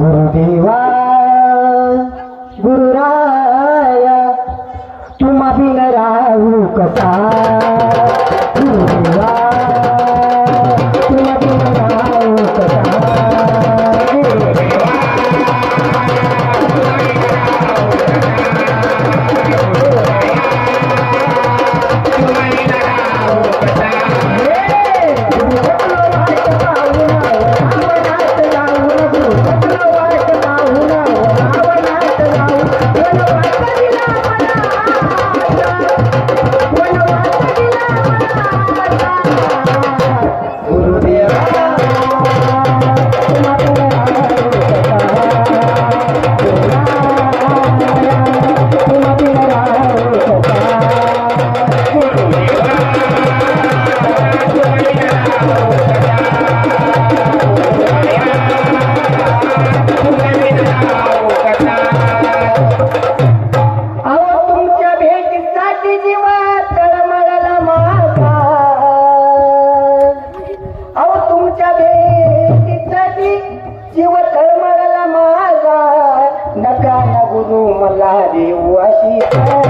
Murti wa Terima kasih. जीव तळमळला माझा नका न गुरु मला देऊ अशी अहो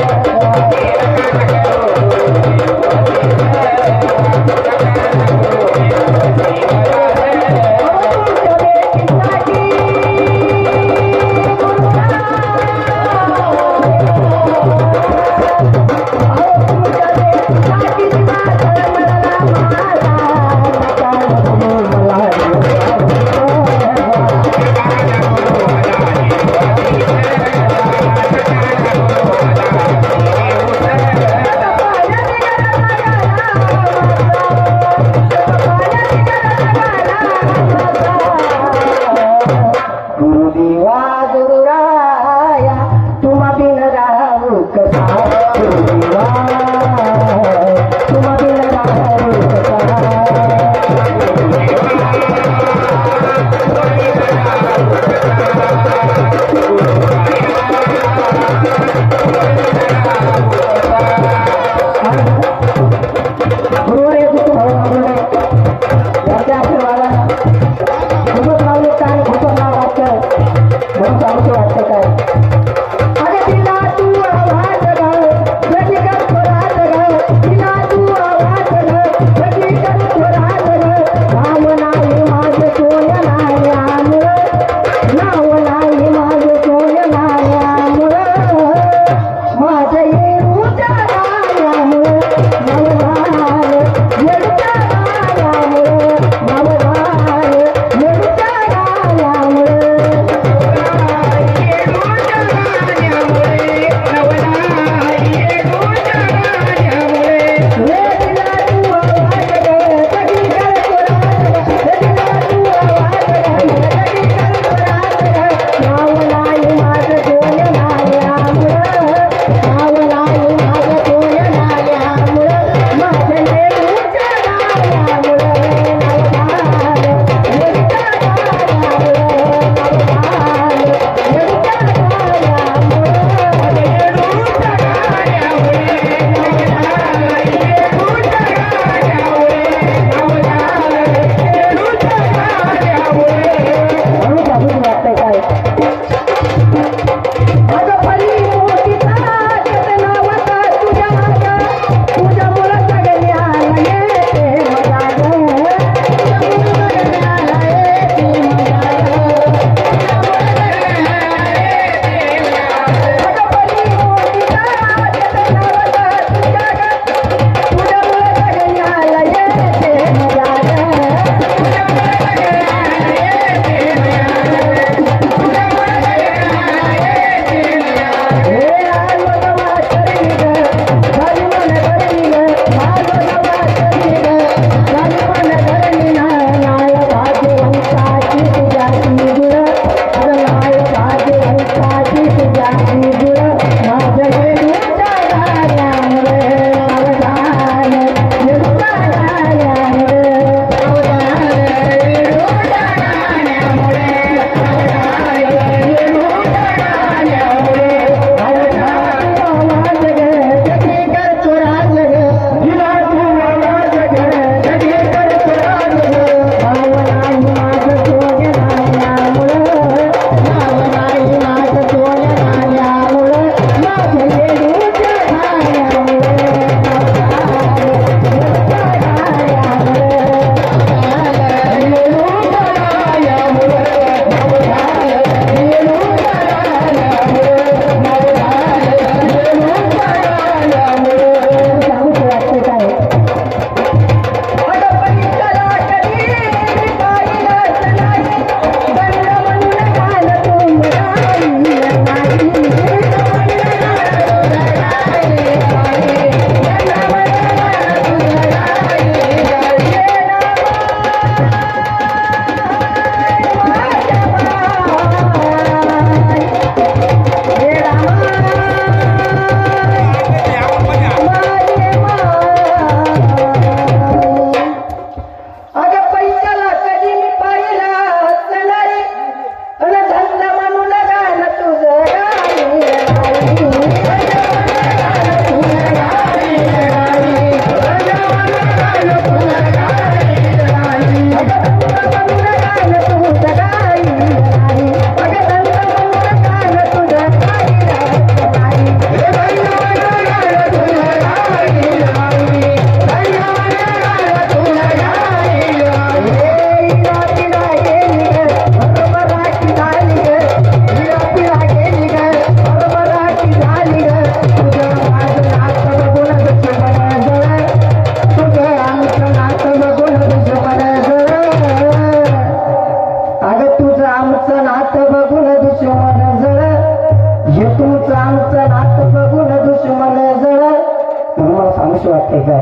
म्हणून वाटते सांगूशी काय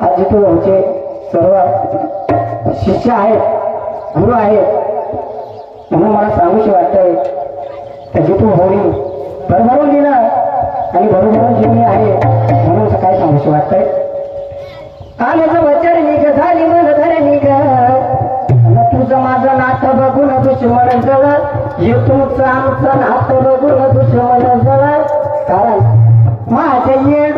आज तू आमचे सर्व शिष्य आहेत गुरु आहेत. म्हणून मला सांगूशी वाटतंय त्याची तू होळी भरभरून दिलं आणि भरभरून जीवनी आहे म्हणून असं काय सांगूशी वाटतंय? आल्याचं वचन निघ झाली मन घर निघ. तुझं माझं नातं बघून दुश्मन जवळ. हे तुमचं आमचं नातं बघून दुश्मन जवळ. कारण जळ